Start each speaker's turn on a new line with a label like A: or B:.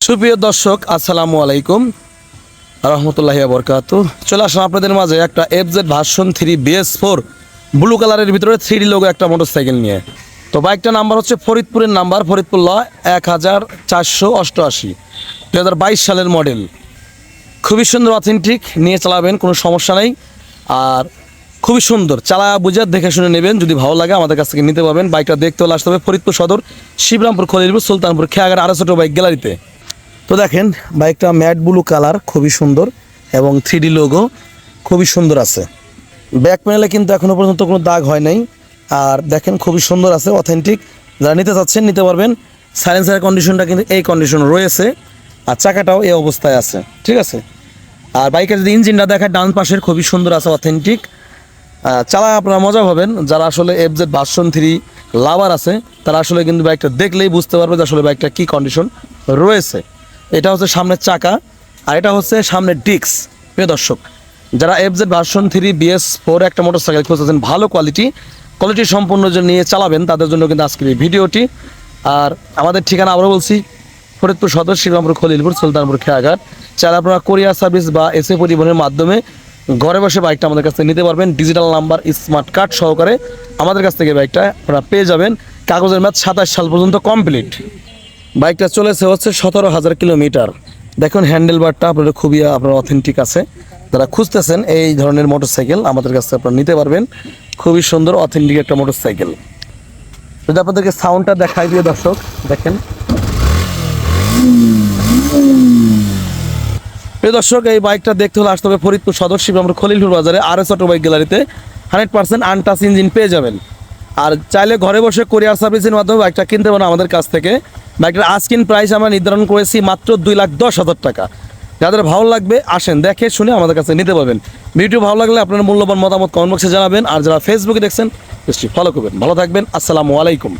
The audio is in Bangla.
A: সুপ্রিয় দর্শক, আসসালামু আলাইকুম। রহমতুল্লাহি বরকাত চলে আসলাম আপনাদের মাঝে একটা F Z version three BS four blue কালারের ভিতরে থ্রি লোগো একটা মোটরসাইকেল নিয়ে। তো বাইকটার নাম্বার হচ্ছে ফরিদপুরের নাম্বার ফরিদপুর ল এক হাজার চারশো অষ্টআশি দু হাজার বাইশ সালের মডেল খুবই সুন্দর অথেন্টিক নিয়ে চালাবেন, কোনো সমস্যা নেই। আর খুবই সুন্দর চালা বুঝে দেখে শুনে নেবেন, যদি ভালো লাগে আমাদের কাছ থেকে নিতে পারবেন। বাইকটা দেখতে হলে আসতে হবে ফরিদপুর সদর, শিবরামপুর খলিলপুর, সুলতানপুর খেয়াগার আরও ছোটো বাইক গ্যালারিতে। তো দেখেন, বাইকটা ম্যাট ব্লু কালার, খুবই সুন্দর, এবং থ্রি ডি লোগো খুবই সুন্দর আছে। ব্যাক প্যানেলে কিন্তু এখনও পর্যন্ত কোনো দাগ হয় নাই। আর দেখেন, খুবই সুন্দর আছে অথেন্টিক যারা নিতে চাচ্ছেন, নিতে পারবেন। সাইলেন্সারের কন্ডিশনটা কিন্তু এই কন্ডিশন রয়েছে। আর চাকাটাও এই অবস্থায় আছে, ঠিক আছে? আর বাইকের যদি ইঞ্জিনটা দেখায় ডান পাশের খুবই সুন্দর আছে অথেন্টিক চালা আপনারা মজা পাবেন। যারা আসলে F Z version three lover আছে, তারা আসলে কিন্তু বাইকটা দেখলেই বুঝতে পারবে যে আসলে বাইকটা কী কন্ডিশন রয়েছে। এটা হচ্ছে সামনের চাকা, আর এটা হচ্ছে সামনের ডিক্স প্রিয় দর্শক, যারা F Z version three BS four একটা মোটরসাইকেল খুঁজতেছেন, ভালো কোয়ালিটি কোয়ালিটি সম্পূর্ণ যে নিয়ে চালাবেন, তাদের জন্য কিন্তু আজকের এই ভিডিওটি। আর আমাদের ঠিকানা আবারও বলছি, ফরিদপুর সদর, শ্রীরামপুর, খলিলপুর, সুলতানপুর, খেয়াঘাট। চাইলে আপনারা কোরিয়ার সার্ভিস বা এসএ পরিবহনের মাধ্যমে ঘরে বসে বাইকটা আমাদের কাছ থেকে নিতে পারবেন। ডিজিটাল নাম্বার স্মার্ট কার্ড সহকারে আমাদের কাছ থেকে বাইকটা আপনারা পেয়ে যাবেন। কাগজের ম্যাচ সাতাশ সাল পর্যন্ত কমপ্লিট বাইকটা চলেছে হচ্ছে সতেরো হাজার কিলোমিটার। দেখুন হ্যান্ডেল বারটা আপনাদের খুবই, আপনার অথেন্টিক আছে। যারা খুঁজতেছেন এই ধরনের মোটরসাইকেল আমাদের কাছে আপনারা নিতে পারবেন। খুবই সুন্দর অথেন্টিক একটা মোটরসাইকেল যদি আপনাদেরকে সাউন্ডটা দেখাই দিয়ে দর্শক, দেখেন। দর্শক, এই বাইকটা দেখতে হলে আসতে হবে ফরিদপুর সদর শিবরামপুর খলিলপুর বাজারে আর এস অটো বাইক গ্যালারিতে হান্ড্রেড পার্সেন্ট আনটাচ ইঞ্জিন পেয়ে যাবেন। আর চাইলে ঘরে বসে কোরিয়ার সার্ভিসের মাধ্যমে বাইকটা কিনতে পারেন আমাদের কাছ থেকে। বাইকটার আস্কিন প্রাইস আমরা নির্ধারণ করেছি মাত্র দুই লাখ দশ হাজার টাকা। যাদের ভালো লাগবে, আসেন, দেখে শুনে আমাদের কাছে নিতে পারবেন। ভিডিও ভালো লাগলে আপনার মূল্যবান মতামত কমেন্ট বক্সে জানাবেন। আর যারা ফেসবুকে দেখছেন ফলো করবেন। ভালো থাকবেন। আসসালামু আলাইকুম।